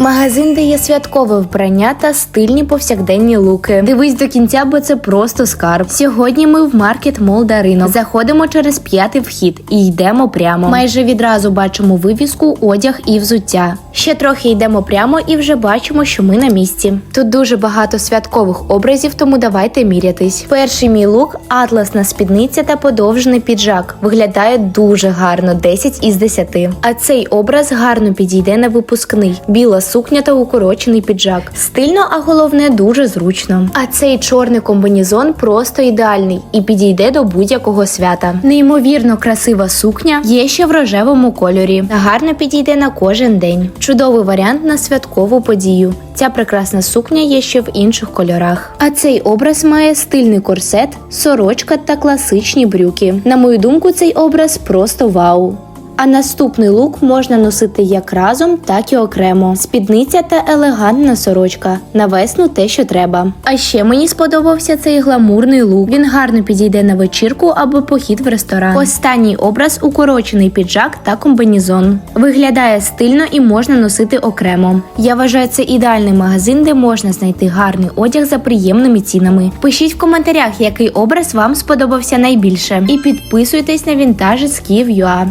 Магазин дає святкове вбрання та стильні повсякденні луки. Дивись до кінця, бо це просто скарб. Сьогодні ми в маркет Мол Даринок. Заходимо через п'ятий вхід і йдемо прямо. Майже відразу бачимо вивіску, одяг і взуття. Ще трохи йдемо прямо і вже бачимо, що ми на місці. Тут дуже багато святкових образів, тому давайте мірятись. Перший мій лук атласна спідниця та подовжений піджак. Виглядає дуже гарно, 10 із 10. А цей образ гарно підійде на випускний. Біла сукня та укорочений піджак. Стильно, а головне дуже зручно. А цей чорний комбінезон просто ідеальний і підійде до будь-якого свята. Неймовірно красива сукня є ще в рожевому кольорі. Гарно підійде на кожен день. Чудовий варіант на святкову подію. Ця прекрасна сукня є ще в інших кольорах. А цей образ має стильний корсет, сорочка та класичні брюки. На мою думку, цей образ просто вау. А наступний лук можна носити як разом, так і окремо. Спідниця та елегантна сорочка. На весну те, що треба. А ще мені сподобався цей гламурний лук. Він гарно підійде на вечірку або похід в ресторан. Останній образ укорочений піджак та комбінезон. Виглядає стильно і можна носити окремо. Я вважаю, це ідеальний магазин, де можна знайти гарний одяг за приємними цінами. Пишіть в коментарях, який образ вам сподобався найбільше, і підписуйтесь на вінтажі з Київ.ua.